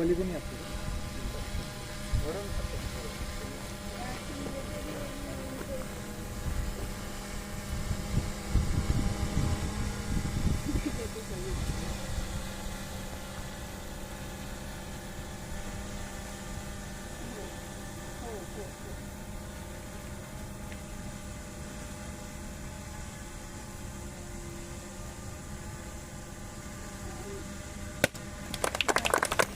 полигометры.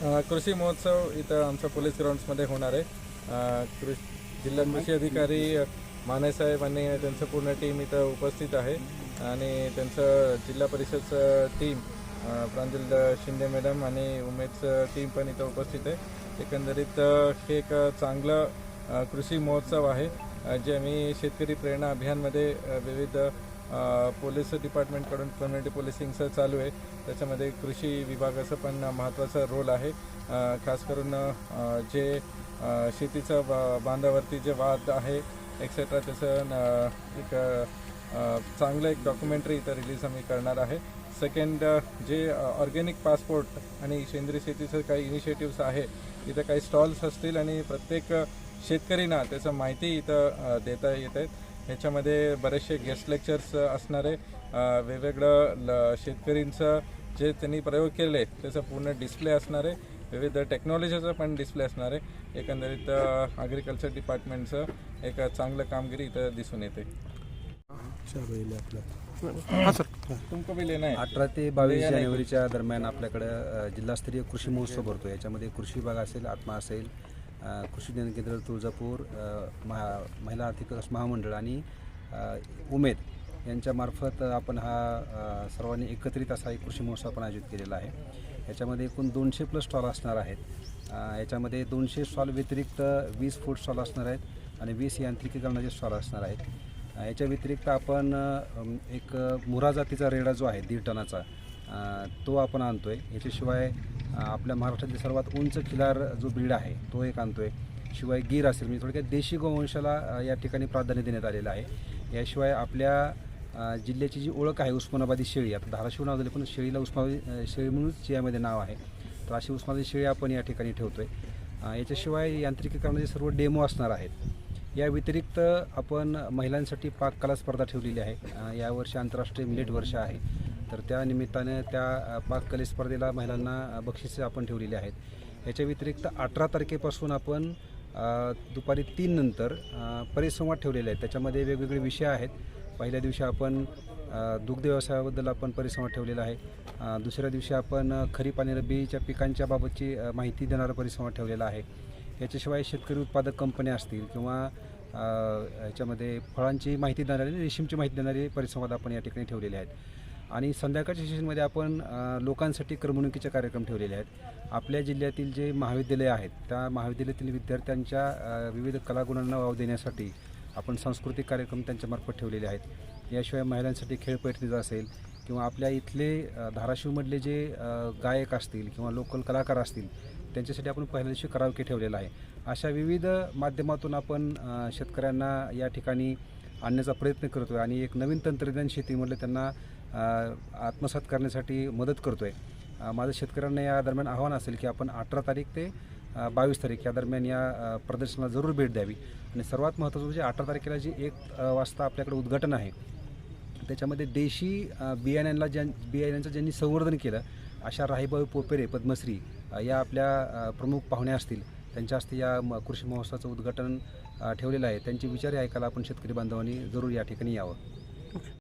कृषी महोत्सव इथं आमच्या पोलीस ग्राउंड्समध्ये होणार आहे. कृष जिल्हा कृषी अधिकारी मानेसाहेब आणि त्यांचं पूर्ण टीम इथं उपस्थित आहे. आणि त्यांचं जिल्हा परिषदचं टीम प्रांजल शिंदे मॅडम आणि उमेदचं टीम पण इथं उपस्थित आहे. एकंदरीत हे एक चांगलं कृषी महोत्सव आहे. जे आम्ही शेतकरी प्रेरणा अभियानमध्ये विविध पोलीस डिपार्टमेंटकडून कम्युनिटी पोलिसिंगचं चालू आहे. त्याच्यामध्ये कृषी विभागाचं पण महत्त्वाचा रोल आहे. खास करून जे शेतीचं बा- बांधावरती जे वाद आहे एक्सेट्रा त्याचं न- एक चांगलं एक डॉक्युमेंटरी इथं रिलीज आम्ही करणार आहे. सेकंड जे ऑर्गॅनिक पासपोर्ट आणि सेंद्रिय शेतीचं काही इनिशिएटिव्स आहे इथं काही स्टॉल्स असतील आणि प्रत्येक शेतकरींना त्याचं माहिती इथं देता येत आहेत. ह्याच्यामध्ये बरेचसे गेस्ट लेक्चर्स असणारे वेगवेगळं ल शेतकरींचं जे त्यांनी प्रयोग केले त्याचं पूर्ण डिस्प्ले असणार आहे विविध टेक्नॉलॉजीचं पण डिस्प्ले असणार आहे एकंदरीत ॲग्रिकल्चर डिपार्टमेंटचं एक चांगलं कामगिरी इथं दिसून येते. तुमको है अठरा ते बावीस जानेवारीच्या दरम्यान आपल्याकडं जिल्हास्तरीय कृषी महोत्सव भरतो याच्यामध्ये कृषी विभाग असेल आत्मा असेल कृषी ज्ञान केंद्र तुळजापूर महा महिला आर्थिक विकास महामंडळ आणि उमेद यांच्यामार्फत आपण हा सर्वांनी एकत्रित असा एक कृषी महोत्सव आपण आयोजित केलेला आहे. याच्यामध्ये एकूण दोनशे प्लस स्टॉल असणार आहेत. याच्यामध्ये दोनशे स्टॉल व्यतिरिक्त वीस फूड स्टॉल असणार आहेत आणि वीस यांत्रिकीकरणाचे स्टॉल असणार आहेत. याच्या व्यतिरिक्त आपण एक मुरा जातीचा रेडा जो आहे दीड टनाचा तो आपण आणतो आहे याच्याशिवाय आपल्या महाराष्ट्रातील सर्वात उंच खिलार जो ब्रीड आहे तो एक आणतो आहे शिवाय गीर असेल म्हणजे थोडक्यात देशी गोवंशाला या ठिकाणी प्राधान्य देण्यात आलेलं आहे. याशिवाय आपल्या जिल्ह्याची जी ओळख आहे उस्मानाबादी शेळी आता धाराशिव नाव दिले पण शेळीला उस्मानाबादी शेळी म्हणूनच यामध्ये नाव आहे. तर अशी उस्मानाबादी शेळी आपण या ठिकाणी ठेवतो आहे याच्याशिवाय यांत्रिकीकरणाचे सर्व डेमो असणार आहेत या व्यतिरिक्त आपण महिलांसाठी पाककला स्पर्धा ठेवलेली आहे. यावर्षी आंतरराष्ट्रीय मिलेट वर्ष आहे. तर त्या निमित्तानं त्या पाककले स्पर्धेला महिलांना बक्षिसे आपण ठेवलेली आहेत. याच्या व्यतिरिक्त अठरा तारखेपासून आपण दुपारी तीन नंतर परिसंवाद ठेवलेले आहेत. त्याच्यामध्ये वेगवेगळे विषय आहेत. पहिल्या दिवशी आपण दुग्ध व्यवसायाबद्दल आपण परिसंवाद ठेवलेला आहे. दुसऱ्या दिवशी आपण खरीप आणि रब्बीच्या पिकांच्या बाबतची माहिती देणारा परिसंवाद ठेवलेला आहे. याच्याशिवाय शेतकरी उत्पादक कंपन्या असतील किंवा ह्याच्यामध्ये याच्यामध्ये फळांची माहिती देणारी रेशीमची माहिती देणारे परिसंवाद आपण या ठिकाणी ठेवलेले आहेत. आणि संध्याकाळच्या सेशनमध्ये आपण लोकांसाठी करमणुकीचे कार्यक्रम ठेवलेले आहेत. आपल्या जिल्ह्यातील जे महाविद्यालय आहेत त्या महाविद्यालयातील विद्यार्थ्यांच्या विविध कलागुणांना वाव देण्यासाठी आपण सांस्कृतिक कार्यक्रम त्यांच्यामार्फत ठेवलेले आहेत. याशिवाय महिलांसाठी खेळ पैठणीचा असेल किंवा आपल्या इथले धाराशिवमधले जे गायक असतील किंवा लोकल कलाकार असतील त्यांच्यासाठी आपण पहिल्या दिवशी करावके ठेवलेला आहे. अशा विविध माध्यमातून आपण शेतकऱ्यांना या ठिकाणी आणण्याचा प्रयत्न करतो आहे आणि एक नवीन तंत्रज्ञान शेतीमधलं त्यांना आत्मसात करण्यासाठी मदत करतो आहे माझं शेतकऱ्यांना या दरम्यान आव्हान असेल की आपण अठरा तारीख ते बावीस तारीख या दरम्यान या प्रदर्शनाला जरूर भेट द्यावी. आणि सर्वात महत्त्वाचं म्हणजे अठरा तारखेला जी एक वाजता आपल्याकडे उद्घाटन आहे त्याच्यामध्ये देशी बियाण्यांना ज्या बियाण्यांचं ज्यांनी संवर्धन केलं अशा राहीबाई पोपेरे पद्मश्री या आपल्या प्रमुख पाहुण्या असतील त्यांच्या हस्ते या म- कृषी महोत्सवाचं उद्घाटन ठेवलेलं आहे. त्यांचे विचार ऐकायला आपण शेतकरी बांधवांनी जरूर या ठिकाणी यावं.